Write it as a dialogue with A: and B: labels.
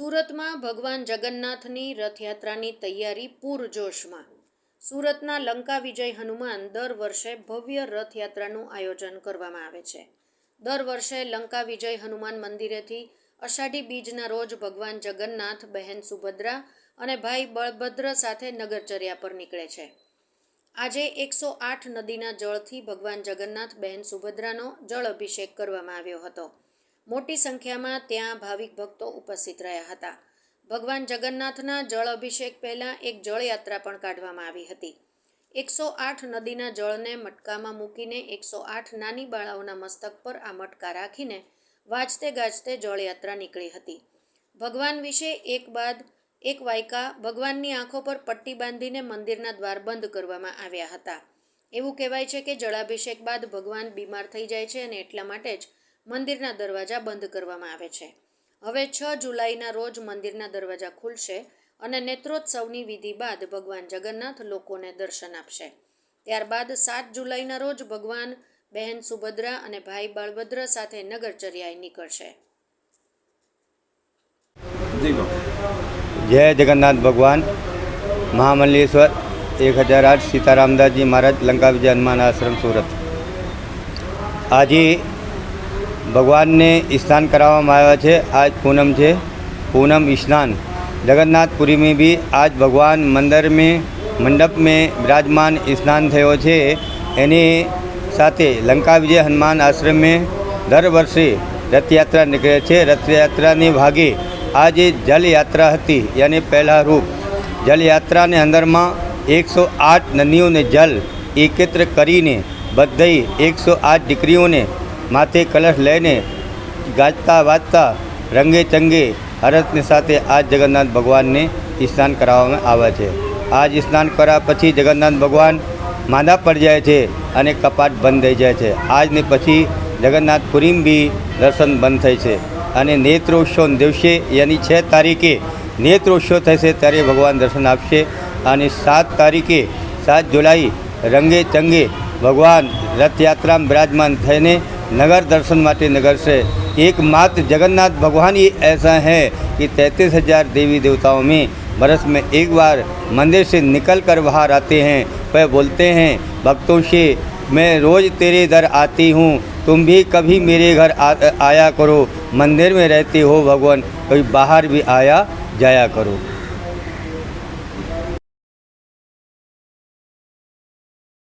A: સુરતમાં ભગવાન જગન્નાથની રથયાત્રાની તૈયારી પૂરજોશમાં. સુરતના લંકા વિજય હનુમાન દર વર્ષે ભવ્ય રથયાત્રાનું આયોજન કરવામાં આવે છે. દર વર્ષે લંકા વિજય હનુમાન મંદિરેથી અષાઢી બીજના રોજ ભગવાન જગન્નાથ, બહેન સુભદ્રા અને ભાઈ બળભદ્ર સાથે નગરચર્યા પર નીકળે છે. આજે એકસો આઠ નદીના જળથી ભગવાન જગન્નાથ, બહેન સુભદ્રાનો જળ અભિષેક કરવામાં આવ્યો હતો. મોટી સંખ્યામાં ત્યાં ભાવિક ભક્તો ઉપસ્થિત રહ્યા હતા. ભગવાન જગન્નાથના જળ અભિષેક પહેલાં એક જળયાત્રા પણ કાઢવામાં આવી હતી. એકસો આઠ નદીના જળને મટકામાં મૂકીને એકસો આઠ નાની બાળાઓના મસ્તક પર આ મટકા રાખીને વાજતે ગાજતે જળયાત્રા નીકળી હતી. ભગવાન વિશે એક બાદ એક વાયકા ભગવાનની આંખો પર પટ્ટી બાંધીને મંદિરના દ્વાર બંધ કરવામાં આવ્યા હતા. એવું કહેવાય છે કે જળાભિષેક બાદ ભગવાન બીમાર થઈ જાય છે અને એટલા માટે જ મંદિરના દરવાજા બંધ કરવામાં આવે છે. હવે છ જુલાઈના રોજ મંદિરના દરવાજા ખુલશે અને નેત્રોત્સવની વિધિ બાદ ભગવાન જગન્નાથ લોકોને દર્શન આપશે. ત્યારબાદ સાત જુલાઈના રોજ ભગવાન બહેન સુભદ્રા અને ભાઈ બળભદ્ર સાથે નગરચર્યાએ નીકળશે.
B: જય જગન્નાથ ભગવાન. મહામલ્લેશ્વર, એક હજાર આઠ સીતારામદાસજી મહારાજ, લંકા વિજય હનુમાન આશ્રમ, સુરત. આજે ભગવાનને સ્નાન કરાવવામાં આવ્યા છે. આજ પૂનમ છે. પૂનમ સ્નાન જગન્નાથપુરીમાં બી આજ ભગવાન મંદિર મેં મંડપ મેં બિરાજમાન સ્નાન થયો છે. એની સાથે લંકા વિજય હનુમાન આશ્રમ દર વર્ષે રથયાત્રા નીકળે છે. રથયાત્રાની ભાગે આજે જલયાત્રા હતી. યાની પહેલા રૂપ. જલયાત્રાની અંદરમાં એકસો આઠ નદીઓને જલ એકત્ર કરીને બધી એકસો આઠ દીકરીઓને માથે કલશ લઈને ગાજતા, વાજતા, રંગે ચંગે હરતની સાથે આ જગન્નાથ ભગવાનને સ્નાન કરાવવામાં આવે છે. આજ સ્નાન કર્યા પછી જગન્નાથ ભગવાન માંદા પડી જાય છે અને કપાટ બંધ થઈ જાય છે. આજને પછી જગન્નાથપુરીમ બી દર્શન બંધ થાય છે અને નેત્રોત્સવ દિવસે યાની છ તારીખે નેત્રોત્સવ થશે ત્યારે ભગવાન દર્શન આપશે અને સાત તારીખે સાત જુલાઈ રંગે ચંગે ભગવાન રથયાત્રામાં બિરાજમાન થઈને नगर दर्शन माटे नगर से एकमात्र जगन्नाथ भगवान ही ऐसा है कि तैंतीस हज़ार देवी देवताओं में बरस में एक बार मंदिर से निकल कर बाहर आते हैं। वह बोलते हैं भक्तों से मैं रोज़ तेरे दर आती हूँ। तुम भी कभी मेरे घर आ, आया करो। मंदिर में रहते हो भगवान कभी बाहर भी आया जाया करो।